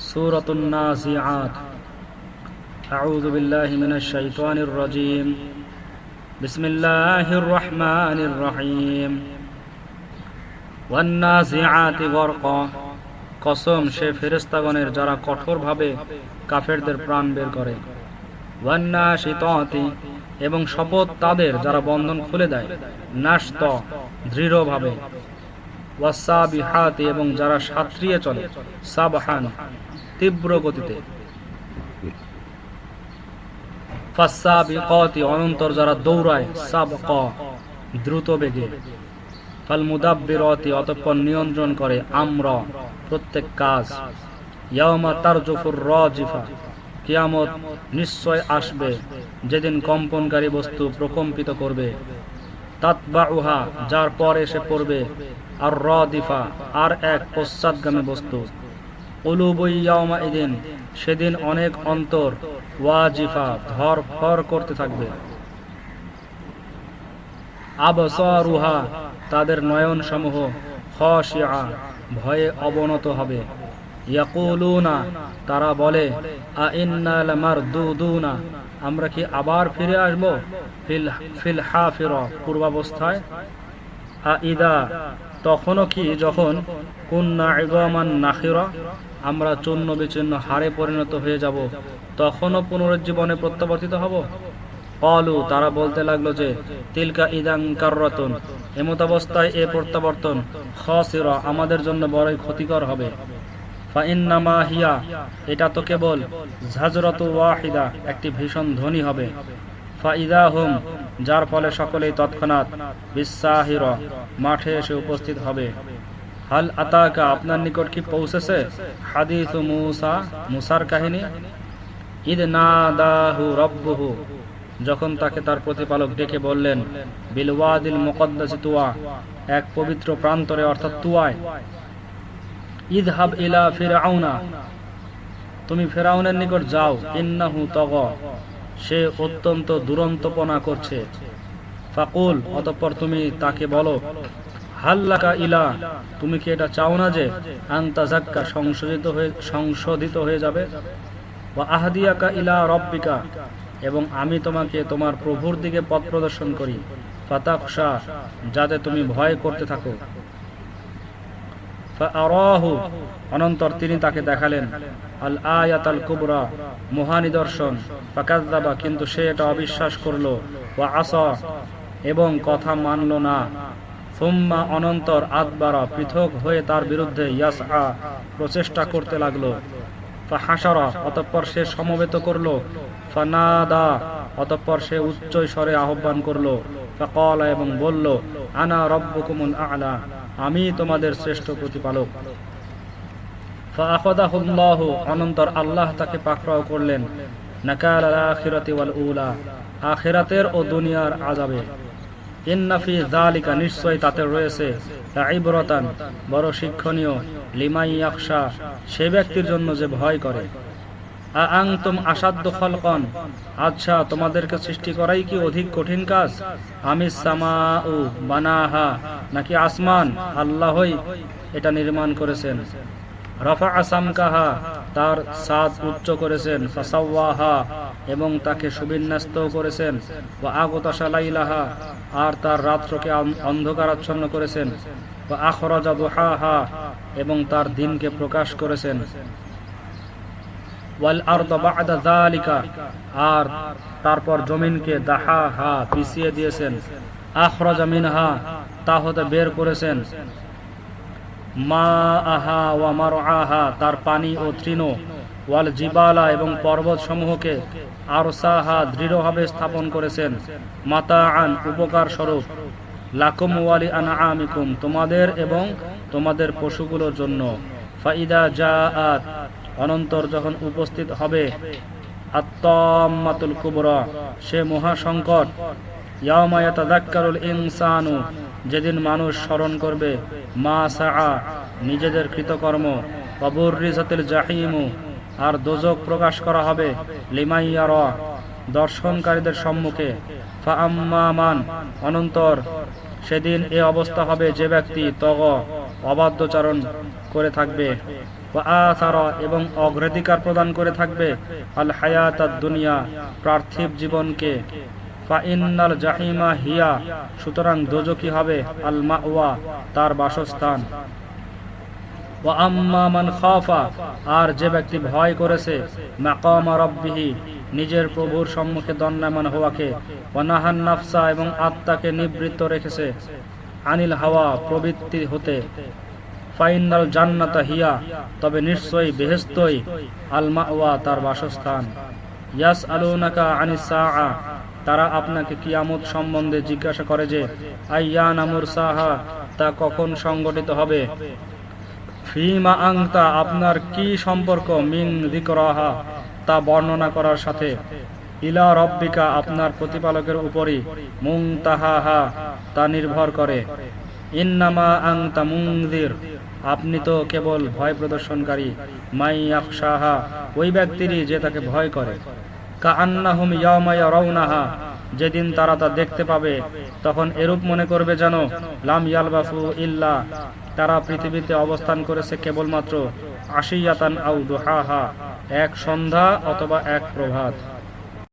سورة النازعات أعوذ بالله من الشيطان الرجيم بسم الله الرحمن الرحيم والنازعات غرقا কসম সে ফেরেস্তাগণের যারা কঠোরভাবে কাফেরদের প্রাণ বের করে ওয়ান্না শীততি এবং শপথ তাদের যারা বন্ধন খুলে দেয় নাশত দৃঢ়ভাবে ওয়াসাবিহাতি এবং যারা সাত্রিয়ে চলে সাবহান তীব্র গতিতে। অনন্তর যারা দৌড়ায়, সাবক, দ্রুত বেগে। ফাল মুদাব্বিরতি অতঃপর নিয়ন্ত্রণ করে, আম্র প্রত্যেক কাজ। ইয়াউমা তারজুফুর রাজিফা, কিয়ামত নিশ্চয় আসবে। যেদিন কম্পনকারী বস্তু প্রকম্পিত করবে। তাতবাউহা, যার পর এসে পড়বে। আর রদিফা আর এক পশ্চাৎগামী বস্তু। এদিন সেদিন অনেক অন্তর ওয়াজিফা, ধর ফর করতে থাকবে। আবসারুহা, তাদের নয়ন সমূহ খশিয়া, ভয়ে অবনত হবে। ইয়াকুলুনা, তারা বলে আ ইন্না লামারদুদুনা আমরা কি আবার ফিরে আসব? ফিল ফিল হাফির, পূর্বাবস্থায়? আ ইদা, তখনও কি যখন কুন্না ইগমান নাখিরা আমরা চূর্ণ বিচ্ছিন্ন হারে পরিণত হয়ে যাব, তখনও পুনরুজ্জীবনে প্রত্যাবর্তিত হব? অলু তারা বলতে লাগল যে, তিলকা ইদাং কার্রতন এমতাবস্থায় এ প্রত্যাবর্তন, খসিরা, আমাদের জন্য বড়ই ক্ষতিকর হবে। হিয়া, এটা তো কেবল ঝাজরত ওয়াহিদা, একটি ভীষণ ধ্বনি হবে। ফাইদা হুম, যার ফলে সকলেই তৎক্ষণাৎ বিশ্বাহির মাঠে এসে উপস্থিত হবে। হাল আতাকা আপনার নিকট কি পৌঁছেছে? হাদিস মুসা, মুসার কাহিনী। ঈদ না দাহু রব্বুহু। যখন তাকে তার প্রতিপালক ডেকে বললেন বিলওয়াদিল মুকদ্দাসি তুয়া, এক পবিত্র প্রান্তরে অর্থাৎ তুয়ায়। ইদহাব ইলা ফিরআউনা। তুমি ফেরাউনের নিকট যাও, ইন্নাহু তগ। সে অত্যন্ত দুরন্তপনা করছে। ফাকুল, অতঃপর তুমি তাকে বলো হাল্লাকা ইলা, তুমি কি এটা চাও না যে আন্তা জাক্কা সংশোধিত হয়ে সংশোধিত হয়ে যাবে? বা আহাদিয়াকা ইলা রব্বিকা, এবং আমি তোমাকে তোমার প্রভুর দিকে পথ প্রদর্শন করি। ফাতাকশা যাতে তুমি ভয় করতে থাকো। অনন্তর তিনি তাকে দেখালেন। আল আয়াত আল কুবরা মহানিদর্শন ফাকাজ্জাবা কিন্তু সে এটা অবিশ্বাস করল। ওয়া আসা, এবং কথা মানল না। সুম্মা অনন্তর আদবারা পৃথক হয়ে তার বিরুদ্ধে ইয়াসআ প্রচেষ্টা করতে লাগল। হাসারা অতঃপর সে সমবেত করল। ফানাদা, অতঃপর সে উচ্চ স্বরে আহ্বান করল। এবং বলল, আনা রব্বুকুমুল আ'লা, আমি তোমাদের শ্রেষ্ঠ প্রতিপালক। অনন্তর আল্লাহ তাকে পাকড়াও করলেন। নাকাল আখিরাতি ওয়াল উলা, আখিরাতের ও দুনিয়ার আযাবে। তাতে রয়েছে। জন্য যে ভয় করে। আ খলকন আচ্ছা তোমাদেরকে সৃষ্টি করাই কি অধিক কঠিন কাজ? আমি বানাহা, নাকি আসমান? আল্লাহই এটা নির্মাণ করেছেন। রফা আসামকাহা তার সাদ উচ্চ করেছেন, ফাসাওয়াহা, এবং তাকে সুবিন্যস্ত করেছেন ও আগতাশালাইলাহা আর তার রাত্রকে অন্ধকারাচ্ছন্ন করেছেন ও আখরাজা দুহাহা, এবং তার দিনকে প্রকাশ করেছেন। ওয়াল বা'দা আর তারপর জমিনকে দাহা হা পিছিয়ে দিয়েছেন। আখরাজা মিনহা তা হতে বের করেছেন। মা আহা ওয়া মারআহা, তার পানি ও তৃণ, ওয়াল জিবালা এবং পর্বত সমূহকে আরসাহা দৃঢ়ভাবে স্থাপন করেছেন। মাতা আন উপকার স্বরূপ। লাকুম ওয়ালি আনআমিকুম, তোমাদের এবং তোমাদের পশুগুলোর জন্য। ফাইদা জাআত অনন্তর যখন উপস্থিত হবে। আত্মাতুল কুবরা, সে মহা সংকট ইয়াউমা ইয়াতাযাক্কারুল ইনসানু, যেদিন মানুষ স্মরণ করবে, মা সাআ, নিজেদের কৃতকর্ম অবুররিজাতিল জাহিমু, আর দোজক প্রকাশ করা হবে লিমাইয়ারা দর্শনকারীদের সম্মুখে। ফা আম্মামান অনন্তর, সেদিন এ অবস্থা হবে যে ব্যক্তি তগ, অবাধ্যচারণ করে থাকবে এবং অগ্রাধিকার প্রদান করে থাকবে, আল হায়াত দুনিয়া, পার্থিব জীবনকে। জাহিমা হিয়া, সুতরাং দোজকি হবে? আল মাওয়া তার বাসস্থান। আর যে ব্যক্তি ভয় করেছে নিজের প্রভুর সম্মুখে দণ্ডায়মান হওয়াকে ওয়ানাহান নাফসা, এবং আত্মাকে নিবৃত্ত রেখেছে, আনিল হাওয়া, প্রবৃত্তি হতে। ফাইনাল জান্নাতা হিয়া, তবে নিশ্চয়ই বেহেস্তই আল মাওয়া তার বাসস্থান। ইয়াস আলুনাকা আনিস তারা আপনাকে কিয়ামত সম্বন্ধে জিজ্ঞাসা করে যে আইয়ান আমুর সাহা, তা কখন সংগঠিত হবে? ফিমা আংতা, আপনার কি সম্পর্ক? মিং দিকরাহা তা বর্ণনা করার সাথে, ইলা রব্বিকা, আপনার প্রতিপালকের উপরই মুং তাহাহা তা নির্ভর করে, ইন্নামা আংতা মুংদির আপনি তো কেবল ভয় প্রদর্শনকারী, মাই আফসাহা ওই ব্যক্তিরই যে তাকে ভয় করে। কা আন্নাহুম ইয়াউমা যেদিন তারা তা দেখতে পাবে, তখন এরূপ মনে করবে যেন, লাম ইয়ালবাফু ইল্লা। তারা পৃথিবীতে অবস্থান করেছে কেবলমাত্র আশিয়াতান আউ দুহাহা, এক সন্ধ্যা অথবা এক প্রভাত।